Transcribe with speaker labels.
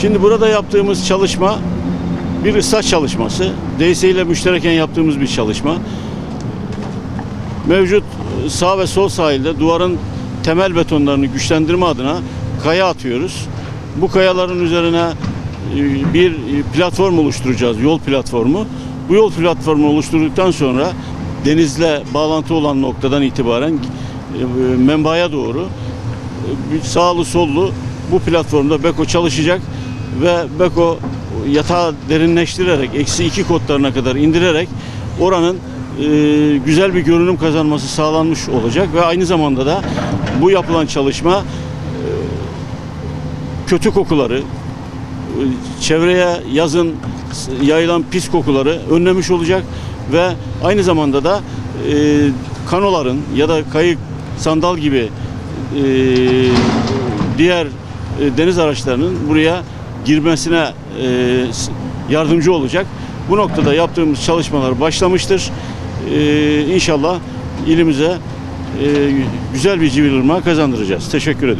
Speaker 1: Şimdi burada yaptığımız çalışma bir ıslah çalışması. DS ile müştereken yaptığımız bir çalışma. Mevcut sağ ve sol sahilde duvarın temel betonlarını güçlendirme adına kaya atıyoruz. Bu kayaların üzerine e, bir platform oluşturacağız, yol platformu. Bu yol platformu oluşturduktan sonra denizle bağlantı olan noktadan itibaren e, menbaaya doğru e, sağlı sollu bu platformda Beko çalışacak ve Beko yatağı derinleştirerek eksi iki kodlarına kadar indirerek oranın e, güzel bir görünüm kazanması sağlanmış olacak ve aynı zamanda da bu yapılan çalışma e, kötü kokuları, e, çevreye yazın yayılan pis kokuları önlemiş olacak ve aynı zamanda da e, kanoların ya da kayık, sandal gibi e, diğer e, deniz araçlarının buraya girmesine e, yardımcı olacak. Bu noktada yaptığımız çalışmalar başlamıştır. E, inşallah ilimize e, güzel bir Civilırmağı kazandıracağız. Teşekkür ediyorum.